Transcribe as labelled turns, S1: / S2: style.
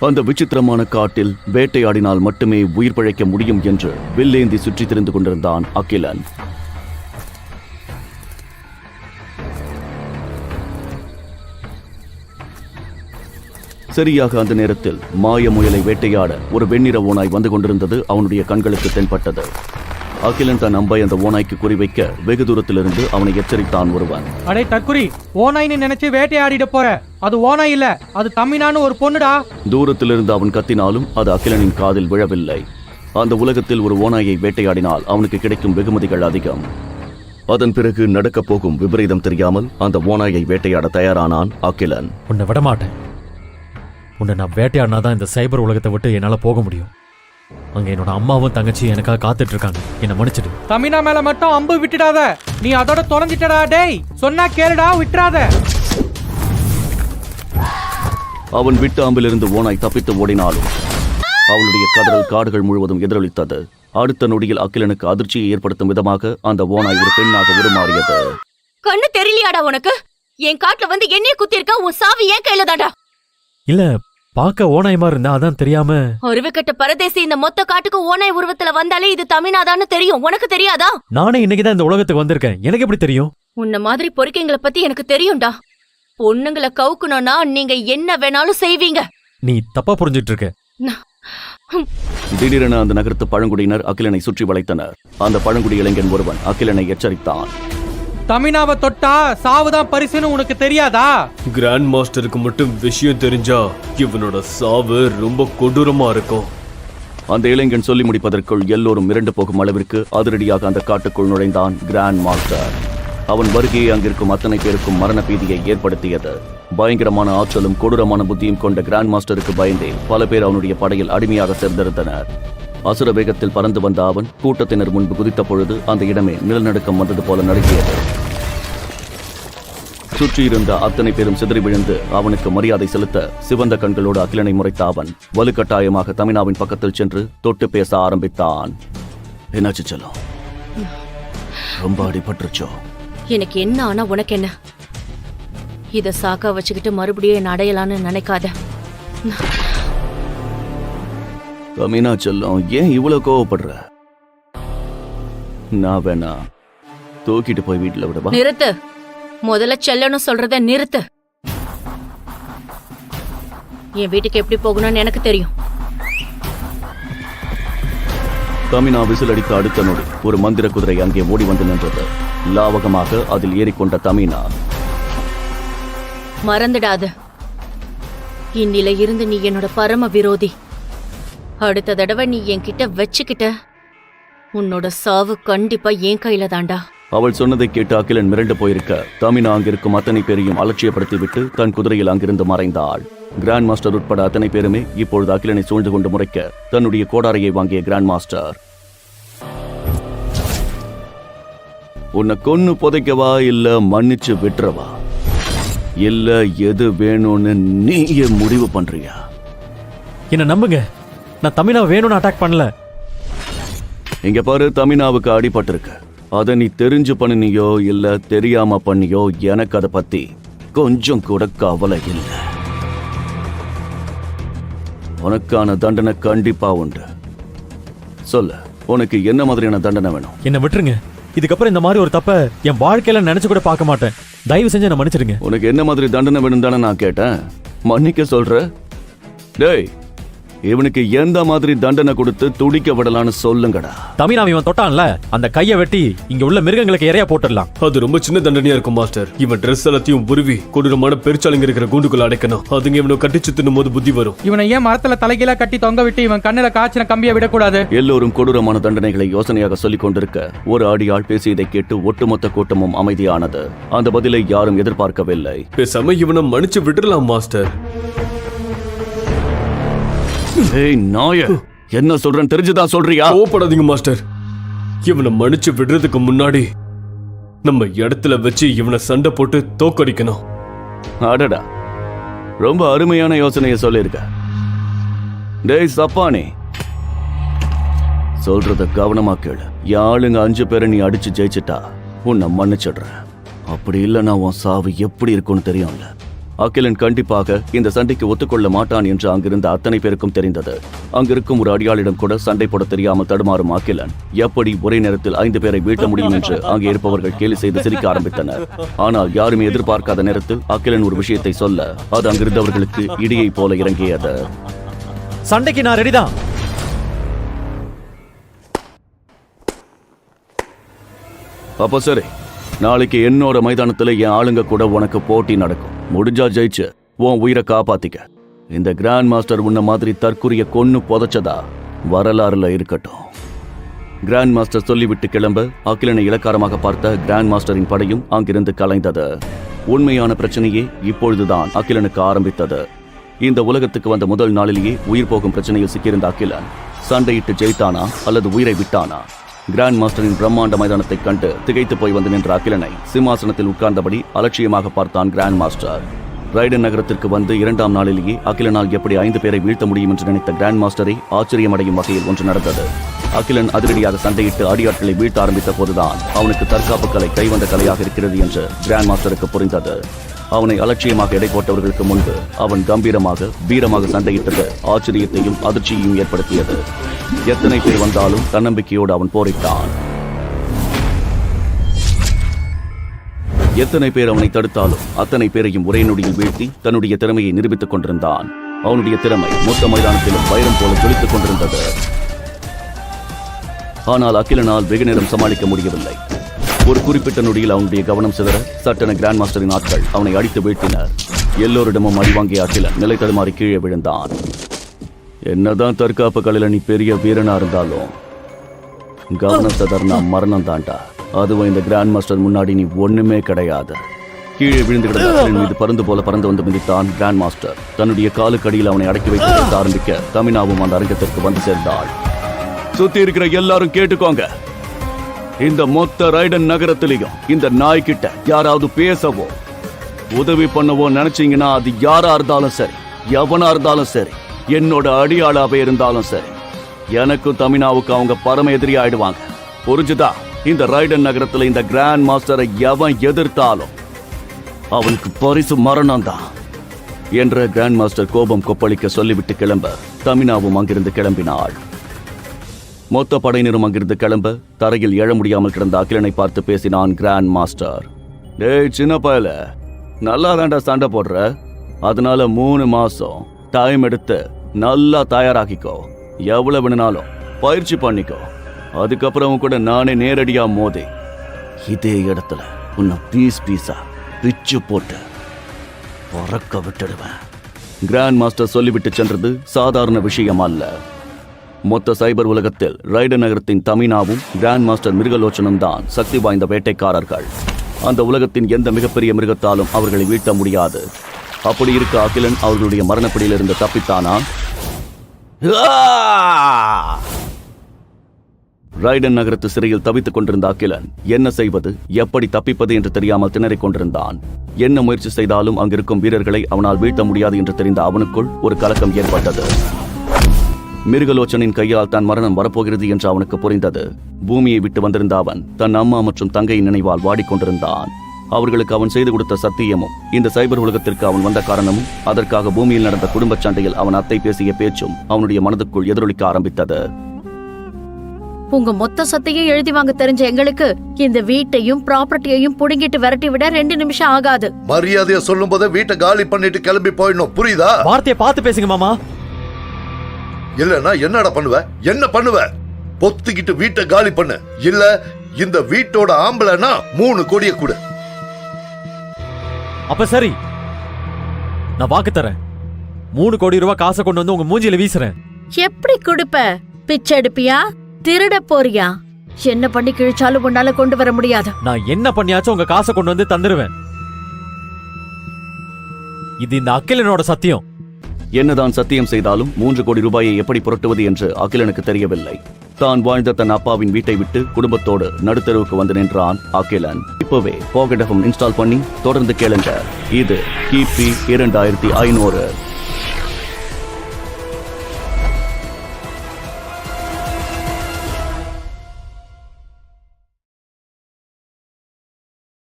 S1: அந்த விசித்திரமான காட்டில் வேட்டையாடினால் மட்டுமே உயிர் பிழைக்க முடியும் என்று வில்லேந்தி சுற்றித் திரிந்து கொண்டிருந்தான் அகிலன். சரியாக அந்த நேரத்தில் மாய முயலை வேட்டையாட ஒரு வெண்ணிற ஓனாய் வந்து கொண்டிருந்தது அவனுடைய கண்களுக்கு தென்பட்டது. அகிலன் தன் அம்பை அந்த ஓநாய்க்கு குறிவைக்க வெகு தூரத்திலிருந்து அவனை எச்சரித்தான் ஒருவன்.
S2: அடே தற்குறி. ஓநாய்னு நினைச்சு வேட்டையாடிட போற. அது ஓநாய் இல்ல அது தம்மினான்னு ஒரு பொண்ணுடா.
S1: தூரத்திலிருந்து அவன் கத்தினாலும் அது அகிலனின் காதில் விழவில்லை. அந்த உலகத்தில் ஒரு ஓநாயை வேட்டையாடினால் அவனுக்கு கிடைக்கும் வெகுமதிகள் அதிகம். அதன் பிறகு நடக்கப் போகும் விபரீதம் தெரியாமல் அந்த ஓநாயை வேட்டையாட தயாரானான் அகிலன்.
S3: உன்னை விட மாட்டேன் உன்னை நான் வேட்டையாடினா தான் இந்த சைபர் உலகத்தை விட்டு என்னால் போக முடியும். அங்கே என்னோட அம்மாவும் தங்கச்சியும் எனக்காக காத்துட்டு இருக்காங்க என்னை மன்னிச்சிடு.
S2: தமினா மேல மட்டும் அம்பு விட்டுடாத. நீ அதோட தொலைஞ்சிட்டடா டேய். சொன்னா கேளுடா விட்டுறாத.
S1: அவன் விட்ட அம்பிலிருந்து ஓநாய் தப்பித்து ஓடினாலும் அவளுடைய கதறல் காடுகள் முழுவதும் எதிரொலித்தது. அடுத்த நொடியில் அகிலனுக்கு அதிர்ச்சியை ஏற்படுத்தும் விதமாக அந்த ஓநாய் ஒரு பெண்ணாக உருமாறியது.
S4: கண்ணு தெரியலையாடா உனக்கு? என் காட்டுல வந்து என்னைய குத்தி இருக்க உன் சாவி ஏன் கையில தாண்டா
S3: இல்ல பார்க்க ஓனாய் மாதிரி இருந்தா அதான் தெரியாம.
S4: அருவிக்கட்ட பரதேசி இந்த மொத்த காட்டுக்கு ஓனாய் உருவத்துல வந்தாலே இது தமிழ்நாதான்னு தெரியும். உனக்கு தெரியாதா?
S3: நானே இன்னைக்கு தான் இந்த உலகத்துக்கு வந்திருக்கேன். எனக்கு எப்படி தெரியும்?
S4: உன்ன மாதிரி பொறுக்கைங்களை பத்தி எனக்கு தெரியும்டா. பொண்ணுங்களை கவுக்கணும்னா நீங்க என்ன வேணாலும் செய்வீங்க.
S3: நீ தப்பா புரிஞ்சிட்டு இருக்க
S1: திடீரென அந்த நகரத்து பழங்குடியினர் அகிலனை சுற்றி வளைத்தனர். அந்த பழங்குடி இளைஞன் ஒருவன் அகிலனை எச்சரித்தான்.
S2: தமினாவை தொட்டா சாவுதான் பரிசுன்னு உனக்கு தெரியாதா?
S5: கிராண்ட் மாஸ்டருக்கு மட்டும் விஷயம் தெரிஞ்சா இவனோட சாவு ரொம்ப கொடூரமா இருக்கும்.
S1: அந்த இளைஞன் சொல்லி முடிப்பதற்குள் எல்லோரும் மிரண்டு போகும் அளவிற்கு அதிரடியாக அந்த காட்டுக்குள் நுழைந்தான் கிராண்ட் மாஸ்டர் அவன் வருகையை அங்கிருக்கும் அத்தனை பேருக்கும் மரண பீதியை ஏற்படுத்தியது. பயங்கரமான ஆற்றலும் கொடூரமான புத்தியும் கொண்ட கிராண்ட் மாஸ்டருக்கு பயந்தே பல பேர் அவனுடைய படையில் அடிமையாக சேர்ந்திருந்தனர். அசுர வேகத்தில் பறந்து வந்த அவன் கூட்டத்தினர் முன்பு குதித்த பொழுது அந்த இடமே நிலநடுக்கம் வந்தது போல நடுங்கியது. சுற்றியிருந்த அத்தனை பேரும் சிதறி விழுந்து அவனுக்கு மரியாதை செலுத்த சிவந்த கண்களோடு அகிலனை முறைத்த அவன் வலுக்கட்டாயமாக தமினாவின் பக்கத்தில் சென்று தொட்டு பேச ஆரம்பித்தான். என்னாச்சு செல்லும் ரொம்ப அடிபட்டுருச்சோ?
S4: எனக்கு என்ன ஆனா உனக்கு என்ன? இதை சாக்கா வச்சுக்கிட்டு மறுபடியும் என்ன அடையலான்னு நினைக்காத.
S1: தமினா செல்லம் ஏன் இவ்வளவு கோவப்படுற? நான் வேணா தூக்கிட்டு போய் வீட்டுல விடவா?
S4: நிறுத்து. முதல்ல செல்லணும் சொல்றத நிறுத்து. என் வீட்டுக்கு எப்படி போகணும்னு எனக்கு தெரியும்.
S1: தமினா விசில் அடித்த அடுத்த நொடி. ஒரு மந்திர குதிரை அங்கே ஓடி வந்து நின்றது. லாவகமாக அதில் ஏறிக்கொண்ட தமினா
S4: மறந்துடாத. இன்னில இருந்து நீ என்னோட பரம விரோதி. அடுத்த தடவை நீ என்கிட்ட வச்சுக்கிட்ட உன்னோட சாவு கண்டிப்பா என் கையில தாண்டா
S1: அவள் சொன்னதை கேட்டு அகிலன் மிரண்டு போயிருக்க தமினா அங்கிருக்கும் அத்தனை பேரையும் அலட்சியப்படுத்திவிட்டு தன் குதிரையில் அங்கிருந்து மறைந்தாள். கிராண்ட் மாஸ்டர் உட்பட அத்தனை பேருமே இப்பொழுது அகிலனை சூழ்ந்து கொண்டு முறைக்க தன்னுடைய கோடாரையை வாங்கிய கிராண்ட் மாஸ்டர் உன்னை கொன்னு புதைக்கவா இல்ல மன்னிச்சு விட்டுறவா? இல்ல எது வேணும்னு நீயே முடிவு பண்றியா?
S3: என்ன நம்புங்க. நான் தமிழா வேணும்னு அட்டாக் பண்ணல.
S1: இங்க பாரு தமினாவுக்கு அடிபட்டிருக்கு. அதை நீ தெரிஞ்சு பண்ணினியோ இல்ல தெரியாம பண்ணியோ எனக்கு அதை பத்தி கொஞ்சம் கூட கவலை இல்லை. உனக்கான தண்டனை கண்டிப்பா உண்டு. சொல்லு உனக்கு என்ன மாதிரியான தண்டனை வேணும்?
S3: என்ன விட்டுருங்க. இதுக்கப்புறம் இந்த மாதிரி ஒரு தப்ப என் வாழ்க்கையில நினைச்சு கூட பார்க்க மாட்டேன். தயவு செஞ்சு என்ன மன்னிச்சிடுங்க.
S1: உனக்கு என்ன மாதிரி தண்டனை வேணும் தானே நான் கேட்டேன்? மன்னிக்க சொல்ற? டேய் இவனுக்கு எந்த மாதிரி தண்டனை கொடுத்து துடிக்க விடலான்னு சொல்லுங்கடா.
S3: தமிழா இவன் தொட்டான்ல அந்த கையை வெட்டி இங்க உள்ள மிருகங்களுக்கு இறையா போட்டுடலாம்.
S5: அது ரொம்ப சின்ன தண்டனையா இருக்கும் மாஸ்டர். இவன் ட்ரெஸ் எல்லாத்தையும் உருவி கொடூரமான பெருச்சாளுங்க இருக்கிற கூண்டுக்குள்ள அடைக்கணும். அதுங்க இவனை கட்டிச்சு தின்னும் போது புத்தி வரும்.
S2: இவனை ஏன் மரத்துல தலைகீழா கட்டி தொங்க விட்டு இவன் கண்ணுல காய்ச்சின கம்பியை விடக்கூடாது?
S1: எல்லோரும் கொடூரமான தண்டனைகளை யோசனையாக சொல்லிக் கொண்டிருக்க ஒரு அடியாள் பேசியதை கேட்டு ஒட்டுமொத்த கூட்டமும் அமைதியானது. அந்த பதிலை யாரும் எதிர்பார்க்கவில்லை.
S5: பேசாம இவனை மன்னிச்சு விட்டுறலாம் மாஸ்டர்.
S1: ஏய் நாய. என்ன சொல்றேன்னு தெரிஞ்சுதான் சொல்றியா?
S5: கோவப்படாதீங்க மாஸ்டர். இவனை மன்னிச்சு விடுறதுக்கு முன்னாடி நம்ம இடத்துல வச்சு இவனை சண்டை போட்டு தோக்கடிக்கணும்.
S1: அடடா. ரொம்ப அருமையான யோசனையை சொல்லியிருக்க. டேய் சப்பானி. சொல்றத கவனமா கேளு. யாளுங்க அஞ்சு பேரை நீ அடிச்சு ஜெயிச்சிட்டா உன்னை மன்னிச்சிடுறேன். அப்படி இல்லைன்னா உன் சாவு எப்படி இருக்கும்னு தெரியும்ல. அகிலன் கண்டிப்பாக இந்த சண்டைக்கு ஒத்துக்கொள்ள மாட்டான் என்று அங்கிருந்த அத்தனை பேருக்கும் தெரிந்தது. அங்கிருக்கும் ஒரு அடியாளிடம் கூட சண்டை போட தெரியாமல் தடுமாறும் அகிலன் எப்படி ஒரே நேரத்தில் ஐந்து பேரை வீழ்த்த முடியும் என்று அங்கே இருப்பவர்கள் கேலி செய்து சிரிக்க ஆரம்பித்தனர். ஆனால் யாருமே எதிர்பார்க்காத நேரத்தில் அகிலன் ஒரு விஷயத்தை சொல்ல அது அங்கிருந்தவர்களுக்கு இடியை போல இறங்கியது.
S3: சண்டைக்கு நான் ரெடிதான்
S1: அப்போ சரி நாளைக்கு என்னோட மைதானத்துல என் ஆளுங்க கூட உனக்கு போட்டி நடக்கும். முடிஞ்சா ஜெயிச்சு உன் உயிரை காப்பாத்திக்க. இந்த கிராண்ட் மாஸ்டர் உன்ன மாதிரி தற்குறிய கொன்னு புதைச்சதா? வரலாறுல இருக்கட்டும். கிராண்ட் மாஸ்டர் சொல்லிவிட்டு கிளம்ப அகிலனை இலக்காரமாக பார்த்த கிராண்ட் மாஸ்டரின் படையும் அங்கிருந்து கலைந்தது. உண்மையான பிரச்சனையே இப்பொழுதுதான் அகிலனுக்கு ஆரம்பித்தது. இந்த உலகத்துக்கு வந்த முதல் நாளிலேயே உயிர் போகும் பிரச்சனையில் சிக்கியிருந்த அகிலன் சண்டையிட்டு ஜெயித்தானா அல்லது உயிரை விட்டானா? கிராண்ட் மாஸ்டரின் பிரம்மாண்ட மைதானத்தைக் கண்டு திகைத்து போய் வந்து நின்ற அகிலனை சிம்மாசனத்தில் உட்கார்ந்தபடி அலட்சியமாக பார்த்தான் கிராண்ட் மாஸ்டர் ரைடன் நகரத்திற்கு வந்து இரண்டாம் நாளிலேயே அகிலனால் எப்படி ஐந்து பேரை வீழ்த்த முடியும் என்று நினைத்த கிராண்ட் மாஸ்டரை ஆச்சரியமடையும் வகையில் ஒன்று நடந்தது. அகிலன் அதிரடியாக சண்டையிட்டு அடியாட்களை வீழ்த்த ஆரம்பித்த போதுதான் அவனுக்கு தற்காப்பு கலை கைவந்த கலையாக இருக்கிறது என்று கிராண்ட் மாஸ்டருக்கு புரிந்தது. அவனை அலட்சியமாக எடை போட்டவர்களுக்கு முன்பு அவன் கம்பீரமாக வீரமாக சண்டையிட்டது ஆச்சரியத்தையும் அதிர்ச்சியையும் ஏற்படுத்தியது. எத்தனை பேர் வந்தாலும் தன்னம்பிக்கையோடு அவன் போரிட்டான். எத்தனை பேர் அவனை தடுத்தாலும் அத்தனை பேரையும் ஒரே நொடியில் வீழ்த்தி தன்னுடைய திறமையை நிரூபித்துக் கொண்டிருந்தான். அவனுடைய திறமை மொத்த மைதானத்திலும் வைரம் போல ஜொலித்துக் கொண்டிருந்தது. ஆனால் அகிலனால் வெகு நேரம் சமாளிக்க முடியவில்லை. ஒரு குறிப்பிட்ட நொடியில் அவனுடைய கவனம் சிதற சட்டென கிராண்ட் மாஸ்டரின் ஆட்கள் அவனை அடித்து வீழ்த்தினர். எல்லோரிடமும் அடிவாங்கிய அகிலன் நிலை தடுமாறி கீழே விழுந்தான். என்னதான் தற்காப்பு கலையில நீ பெரிய வீரனா இருந்தாலும் கவனம் சிதறனா மரணம் தாண்டா. அதுவும் இந்த கிராண்ட் மாஸ்டர் முன்னாடி நீ ஒண்ணுமே கிடையாது. கீழே விழுந்து கிடந்த மீது பருந்து போல பறந்து வந்து மிதித்தான் கிராண்ட் மாஸ்டர் தன்னுடைய காலுக்கடியில் அவனை அடக்கி வைத்து ஆரம்பிக்க தமினாவும் அந்த அரங்கத்திற்கு வந்து சேர்ந்தாள். சுத்தி இருக்கிற எல்லாரும் கேட்டுக்கோங்க. இந்த மொத்த ரைடன் நகரத்திலையும் இந்த நாய்கிட்ட யாராவது பேசவோ உதவி பண்ணவோ நினைச்சீங்கன்னா அது யாரா இருந்தாலும் சரி எவனா இருந்தாலும் சரி என்னோட அடியாளாவே இருந்தாலும் சரி எனக்கும் தமினாவுக்கு அவங்க பரம எதிரி ஆயிடுவாங்க. புரிஞ்சுதா? இந்த ரைடன் நகரத்துல இந்த கிராண்ட் மாஸ்டரை எவன் எதிர்த்தாலும் அவனுக்கு பரிசு மரணம் தான் என்ற கிராண்ட் மாஸ்டர் கோபம் கொப்பளிக்க சொல்லிவிட்டு கிளம்ப தமினாவும் அங்கிருந்து கிளம்பினாள். மொத்த படையினரும் அங்கிருந்து கிளம்ப தரையில் எழ முடியாமல் கிடந்த அகிலனை பார்த்து பேசினான் கிராண்ட் மாஸ்டர் டேய் சின்ன பயல நல்லா தாண்டா சண்டை போடுற. அதனால மூணு மாசம் டைம் எடுத்து நல்லா தயாராகிக்கோ. எவ்வளவு வேணுனாலும் பயிற்சி பண்ணிக்கோ. அதுக்கப்புறம் கூட நானே நேரடியா மோதி இதே இடத்துல உன்னை பீஸ் பீஸா பிச்சு போட்டு பறக்க விட்டுடுவேன். கிராண்ட் மாஸ்டர் சொல்லிவிட்டு சென்றது சாதாரண விஷயம் அல்ல. மொத்த சைபர் உலகத்தில் ரைடர் நகரத்தின் தமினாவும் கிராண்ட் மாஸ்டர் மிருகலோச்சனும் தான் சக்தி வாய்ந்த வேட்டைக்காரர்கள். அந்த உலகத்தின் எந்த மிகப்பெரிய மிருகத்தாலும் அவர்களை வீழ்த்த முடியாது. அப்படி இருக்க அகிலன் அவர்களுடைய மரணப்பிடியிலிருந்து தப்பித்தானா? ரைடன் நகரத்து சிறையில் தவித்துக் கொண்டிருந்த அகிலன் என்ன செய்வது எப்படி தப்பிப்பது என்று தெரியாமல் திணறிக் கொண்டிருந்தான். என்ன முயற்சி செய்தாலும் அங்கிருக்கும் வீரர்களை அவனால் வீழ்த்த முடியாது என்று தெரிந்த அவனுக்குள் ஒரு கலக்கம் ஏற்பட்டது. மிருகலோச்சனின் கையால் தான் மரணம் வரப்போகிறது என்று அவனுக்கு புரிந்தது. பூமியை விட்டு வந்திருந்த அவன் தன் அம்மா மற்றும் தங்கையின் நினைவால் வாடிக்கொண்டிருந்தான். அவர்களுக்கு அவன் செய்து கொடுத்த சத்தியமும் இந்த சைபர் உலகத்திற்கு அவன் வந்த காரணமும் அதற்காக பூமியில் நடந்த குடும்பச் சண்டையில் அவன் அத்தை பேசிய பேச்சும் அவனுடைய மனதுக்குள் எதிரொலிக்க ஆரம்பித்தது.
S6: உங்க மொத்த சொத்தையும் எழுதி வாங்க தெரிஞ்ச எங்களுக்கு இந்த வீட்டையும் ப்ராப்பர்ட்டியையும் புடுங்கிட்டு விரட்டி விட ரெண்டு நிமிஷம் ஆகாது.
S7: மரியாதையா சொல்லும் போதே வீட்டை காலி பண்ணிட்டு கிளம்பி போயிடணும். புரியுதா?
S3: வார்த்தையை பார்த்து பேசுங்க மாமா.
S7: இல்லனா என்னடா பண்ணுவ? என்ன பண்ணுவ? பொத்துக்கிட்டு வீட்டை காலி பண்ணு. இல்ல இந்த வீட்டோட ஆம்பளைனா மூணு கோடிய கொடு.
S3: அப்ப சரி. நான் வாக்கு தரேன். மூணு கோடி ரூபாய் காசை கொண்டு வந்து உங்க மூஞ்சில வீசுறேன்.
S6: எப்படி கொடுப்ப? பிச்சை எடுப்பியா? திருட போறியா? என்ன பண்ணி கிழிச்சாலும் உன்னால கொண்டு வர முடியாது.
S3: நான் என்ன பண்ணியாச்சும் உங்க காசை கொண்டு வந்து தந்துருவேன். இது இந்த அக்கிலனோட சத்தியம்.
S1: என்னதான் சத்தியம் செய்தாலும் மூன்று கோடி ரூபாயை எப்படி புரட்டுவது என்று அகிலனுக்கு தெரியவில்லை. தான் வாழ்ந்த தன் அப்பாவின் வீட்டை விட்டு குடும்பத்தோடு நடுத்தெருவுக்கு வந்து நின்றான் அகிலன். இப்பவே பாக்கெட் இன்ஸ்டால் பண்ணி தொடர்ந்து கேளுங்க. இது கிபி இரண்டாயிரத்தி ஐநூறு.